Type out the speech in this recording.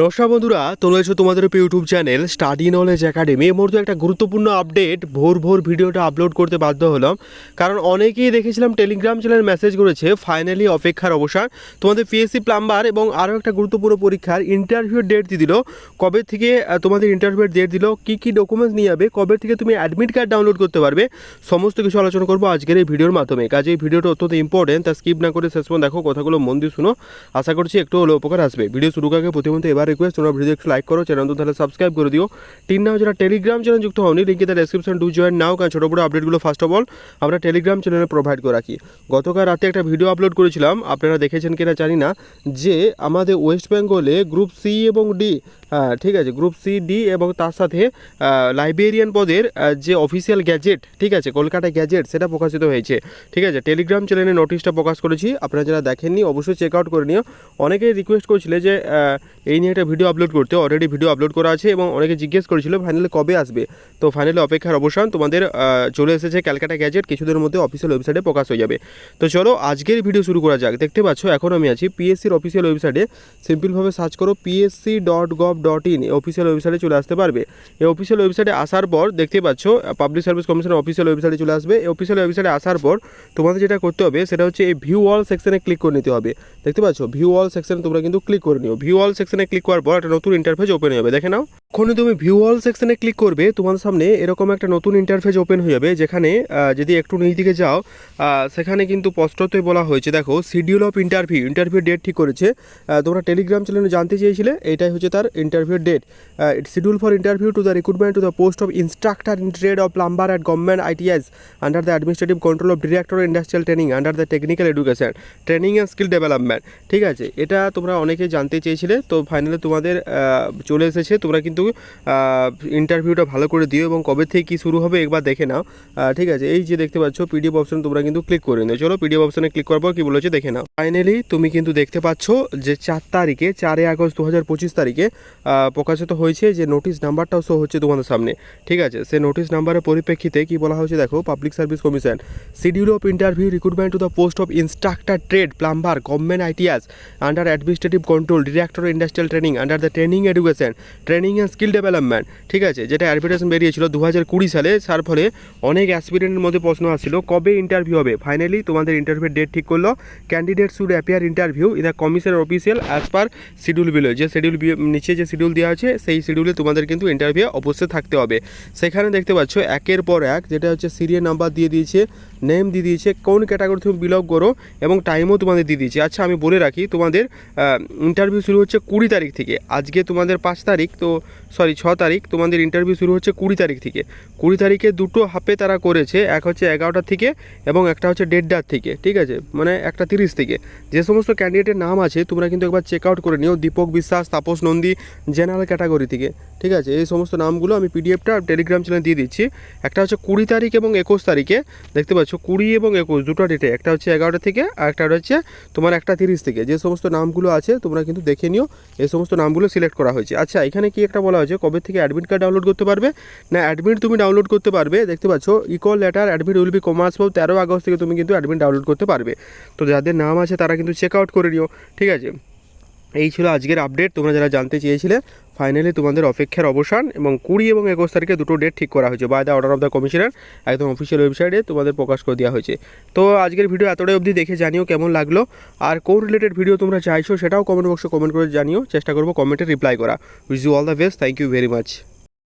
নমস্কার বন্ধুরা, তোমরা এসো তোমাদের YouTube channel Study Knowledge Academy. এই মুহূর্তে একটা গুরুত্বপূর্ণ আপডেট, ভোর ভোর ভিডিওটা আপলোড করতে বাধ্য হলাম। কারণ অনেকেই দেখেছিলাম টেলিগ্রাম চ্যানেল মেসেজ করেছে ফাইনালি অপেক্ষার অবসান। তোমাদের পিএসসি প্লাম্বার এবং আরও একটা গুরুত্বপূর্ণ পরীক্ষার ইন্টারভিউর ডেট দিয়ে দিল। কবে থেকে তোমাদের ইন্টারভিউর ডেট দিল, কী কী ডকুমেন্টস নিয়ে যাবে, কবে থেকে তুমি অ্যাডমিট কার্ড ডাউনলোড করতে পারবে, সমস্ত কিছু আলোচনা করব আজকের এই ভিডিওর মাধ্যমে। কাজে এই ভিডিওটা অত্যন্ত ইম্পর্টেন্ট তা স্কিপ না করে শেষ দেখো কথাগুলো মন দিয়ে শুনো। আশা করছি একটু হলেও উপকার আসবে। ভিডিও শুরু আগে প্রতিমধ্যে এবার রিকোয়েস্ট তোমরা ভিডিও একটু লাইক করো চ্যানেল তো তাহলে সাবস্ক্রাইব করে দিও। তিন নাও যারা টেলিগ্রাম চ্যানেল যুক্ত হওনি লিঙ্কে তার ডেসক্রিপশন ডু জয়েন নাও, কারণ ছোটো বড়ো আপডেটগুলো ফার্স্ট অফ অল আমরা টেলিগ্রাম চ্যানেলে প্রোভাইড করে রাখি। গতকাল রাতে একটা ভিডিও আপলোড করেছিলাম, আপনারা দেখেছেন কিনা জানি না, যে আমাদের ওয়েস্ট বেঙ্গলে গ্রুপ সি এবং ডি হ্যাঁ ঠিক আছে গ্রুপ সি ডি এবং তার সাথে লাইব্রেরিয়ান পদের যে অফিসিয়াল গ্যাজেট ঠিক আছে কলকাতা গ্যাজেট সেটা প্রকাশিত হয়েছে। ঠিক আছে টেলিগ্রাম চ্যানেলে নোটিশটা প্রকাশ করেছি। আপনারা যারা দেখেননি, অবশ্যই চেক আউট করে নিও। অনেকেই রিকোয়েস্ট করেছিলে যে এই নিয়ে একটা ভিডিও আপলোড করতে অলরেডি ভিডিও আপলোড করা আছে এবং অনেকে জিজ্ঞেস করেছিল ফাইনালি কবে আসবে। তো ফাইনালি অপেক্ষার অবসান তোমাদের চলে এসেছে ক্যালকাটা গ্যাজেট কিছুদের মধ্যে অফিসিয়াল ওয়েবসাইটে প্রকাশ হয়ে যাবে। তো চলো আজকের ভিডিও শুরু করা যাক। দেখতে পাচ্ছ, এখন আমি আছি পিএসসির অফিসিয়াল ওয়েবসাইটে সিম্পলভাবে সার্চ করো PSC dot gov dot in official ওয়েবসাইটে চলে আসতে পারবে। এই অফিসিয়াল ওয়েবসাইটে আসার পর দেখতে পাচ্ছ পাবলিক সার্ভিস কমিশনের অফিসিয়াল ওয়েবসাইটে চলে আসবে। এই অফিসিয়াল ওয়েবসাইটে আসার পর তোমাদের যেটা করতে হবে, সেটা হচ্ছে এই ভিউ অল সেকশনে ক্লিক করে নিতে হবে। দেখতে পাচ্ছ ভিউ অল সেকশনে তোমরা কিন্তু ক্লিক করে নিও। ভিউ অল সেকশনে ক্লিক করার পর একটা নতুন ইন্টারফেস ওপেন হয়ে যাবে। দেখে নাও। যখনই তুমি ভিউ অল সেকশনে ক্লিক করবে তোমার সামনে এরকম একটা নতুন ইন্টারফেস ওপেন হয়ে যাবে, যেখানে যদি একটু নিচ দিকে যাও সেখানে কিন্তু স্পষ্টতই বলা হয়েছে, দেখো schedule of interview interview date ঠিক করেছে। তোমরা টেলিগ্রাম চ্যানেলে জানতে চেয়েছিলে, এটাই হচ্ছে তার interview date schedule for interview to the recruitment to the post of instructor in trade of plumber at government ITIs under the administrative control of director industrial training under the technical education training and skill development ঠিক আছে? এটা তোমরা অনেকে জানতে চেয়েছিলে, তো finally তোমাদের চলে এসেছে। তোমরা কিন্তু ইন্টারভিউটা ভালো করে দিও এবং কবে থেকে কী শুরু হবে একবার দেখে নাও। ঠিক আছে? এই যে দেখতে পাচ্ছ পিডিএফ অপশন তোমরা কিন্তু ক্লিক করে নিও। চলো পিডিএফ অপশনে ক্লিক করার পর কী বলেছে দেখে নাও। ফাইনালি তুমি কিন্তু দেখতে পাচ্ছ যে চার তারিখে, চারই আগস্ট দু হাজার পঁচিশ তারিখে প্রকাশিত হয়েছে যে নোটিশ নাম্বারটাও শো হচ্ছে তোমাদের সামনে। ঠিক আছে? সে নোটিশ নাম্বারের পরিপ্রেক্ষিতে কি বলা হয়েছে দেখো public service commission schedule of interview recruitment to the post of instructor trade plumber government ITIs under administrative control director industrial training under the training education training and skill development ঠিক আছে? যেটা advertisement বেরিয়েছিল দু হাজার কুড়ি সালে তার ফলে অনেক অ্যাসপিরেন্টের মধ্যে প্রশ্ন আসছিল, কবে ইন্টারভিউ হবে? ফাইনালি তোমাদের ইন্টারভিউ ডেট ঠিক করল। Candidate should appear interview in the কমিশনের official as per schedule below যে শিডিউল নিচে যে শিডিউল দেওয়া আছে, সেই শিডিউলে তোমাদের কিন্তু ইন্টারভিউ অবশ্যই থাকতে হবে। সেখানে দেখতে পাচ্ছ, একের পর এক, যেটা হচ্ছে সিরিয়াল নাম্বার দিয়ে দিয়েছে নেম দিয়ে দিয়েছে, কোন ক্যাটাগরি তুমি বিলং করো এবং টাইমও তোমাদের দিয়ে দিয়েছে। আচ্ছা আমি বলে রাখি, তোমাদের ইন্টারভিউ শুরু হচ্ছে কুড়ি তারিখ থেকে। আজকে তোমাদের পাঁচ তারিখ, তো সরি ছ তারিখ, তোমাদের ইন্টারভিউ শুরু হচ্ছে কুড়ি তারিখ থেকে। কুড়ি তারিখে দুটো হাফে তারা করেছে, এক হচ্ছে এগারোটা থেকে এবং একটা হচ্ছে দেড়টার থেকে, ঠিক আছে? মানে একটা তিরিশ থেকে। যে সমস্ত ক্যান্ডিডেটের নাম আছে, তোমরা কিন্তু একবার চেক আউট করে নিও, দীপক বিশ্বাস, তাপস নন্দী জেনারেল ক্যাটাগরি থেকে, ঠিক আছে? এই সমস্ত নামগুলো আমি পিডিএফটা টেলিগ্রাম চ্যানেলে দিয়ে দিচ্ছি। একটা হচ্ছে কুড়ি তারিখ এবং একুশ তারিখে, দেখতে পাচ্ছ? কুড়ি এবং একুশ, দুটো ডেটে একটা হচ্ছে এগারোটা থেকে, আর একটা হচ্ছে তোমার একটা তিরিশ থেকে। যে সমস্ত নামগুলো আছে, তোমরা কিন্তু দেখে নিও। এই সমস্ত নামগুলো সিলেক্ট করা হয়েছে। আচ্ছা এখানে কি একটা বলা হয়েছে? কবে থেকে অ্যাডমিট কার্ড ডাউনলোড করতে পারবে? না অ্যাডমিট তুমি ডাউনলোড করতে পারবে। দেখতে পাচ্ছ e call letter admit will be commerce পাও তেরো আগস্ট থেকে তুমি কিন্তু অ্যাডমিট ডাউনলোড করতে পারবে। তো যাদের নাম আছে, তারা কিন্তু চেক আউট করে নিও। ঠিক আছে? এই ছিল আজকের আপডেট তোমরা যারা জানতে চেয়েছিলে ফাইনালি তোমাদের অপেক্ষার অবসান এবং কুড়ি এবং একুশ তারিখে দুটো ডেট ঠিক করা হয়েছে। By the order of the commissioner একদম অফিসিয়াল ওয়েবসাইটে তোমাদের প্রকাশ করে দেওয়া হয়েছে। তো আজকের ভিডিও এতটাই অবধি দেখে জানিও কেমন লাগল। আর কোন রিলেটেড ভিডিও তোমরা চাইছো সেটাও কমেন্ট বক্সে কমেন্ট করে জানিও। চেষ্টা করব কমেন্টে রিপ্লাই করা। Wish you all the best thank you very much